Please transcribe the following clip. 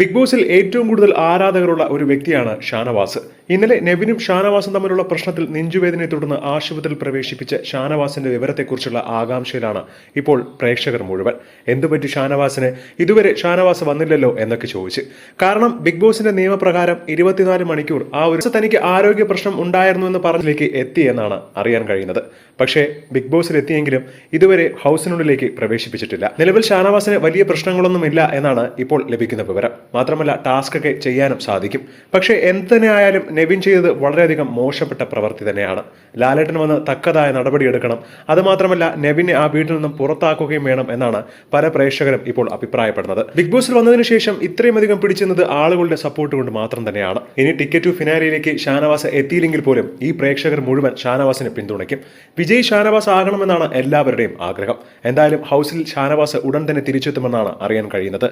Big ബോസിൽ ഏറ്റവും കൂടുതൽ ആരാധകരുള്ള ഒരു വ്യക്തിയാണ് ഷാനവാസ്. ഇന്നലെ നെവിനും ഷാനവാസും തമ്മിലുള്ള പ്രശ്നത്തിൽ നെഞ്ചുവേദനയെ തുടർന്ന് ആശുപത്രിയിൽ പ്രവേശിപ്പിച്ച ഷാനവാസിന്റെ വിവരത്തെക്കുറിച്ചുള്ള ആകാംക്ഷയിലാണ് ഇപ്പോൾ പ്രേക്ഷകർ മുഴുവൻ. എന്തുപറ്റി ഷാനവാസിന്? ഇതുവരെ ഷാനവാസ് വന്നില്ലല്ലോ എന്നൊക്കെ ചോദിച്ച്. കാരണം ബിഗ് ബോസിന്റെ നിയമപ്രകാരം ഇരുപത്തിനാല് മണിക്കൂർ ആ ഒരു തനിക്ക് ആരോഗ്യ പ്രശ്നം ഉണ്ടായിരുന്നു എന്ന് പറഞ്ഞിലേക്ക് എത്തി എന്നാണ് അറിയാൻ കഴിയുന്നത്. പക്ഷേ ബിഗ് ബോസിൽ എത്തിയെങ്കിലും ഇതുവരെ ഹൗസിനുള്ളിലേക്ക് പ്രവേശിപ്പിച്ചിട്ടില്ല. നിലവിൽ ഷാനവാസിന് വലിയ പ്രശ്നങ്ങളൊന്നുമില്ല എന്നാണ് ഇപ്പോൾ ലഭിക്കുന്ന വിവരം. മാത്രമല്ല ടാസ്ക് ഒക്കെ ചെയ്യാനും സാധിക്കും. പക്ഷേ എന്ത് തന്നെ ആയാലും നെവിൻ ചെയ്തത് വളരെയധികം മോശപ്പെട്ട പ്രവൃത്തി തന്നെയാണ്. ലാലേട്ടൻ വന്ന് തക്കതായ നടപടിയെടുക്കണം അതുമാത്രമല്ല നെവിനെ ആ വീട്ടിൽ നിന്നും പുറത്താക്കുകയും വേണം എന്നാണ് പല പ്രേക്ഷകരും ഇപ്പോൾ അഭിപ്രായപ്പെടുന്നത്. ബിഗ് ബോസിൽ വന്നതിന് ശേഷം ഇത്രയും അധികം പിടിച്ചെന്നത് ആളുകളുടെ സപ്പോർട്ട് കൊണ്ട് മാത്രം തന്നെയാണ്. ഇനി ടിക്കറ്റ് ടു ഫിനാലിയിലേക്ക് ഷാനവാസ് എത്തിയില്ലെങ്കിൽ പോലും ഈ പ്രേക്ഷകർ മുഴുവൻ ഷാനവാസിനെ പിന്തുണയ്ക്കും. വിജയ് ഷാനവാസ് ആകണമെന്നാണ് എല്ലാവരുടെയും ആഗ്രഹം. എന്തായാലും ഹൗസിൽ ഷാനവാസ് ഉടൻ തന്നെ തിരിച്ചെത്തുമെന്നാണ് അറിയാൻ കഴിയുന്നത്.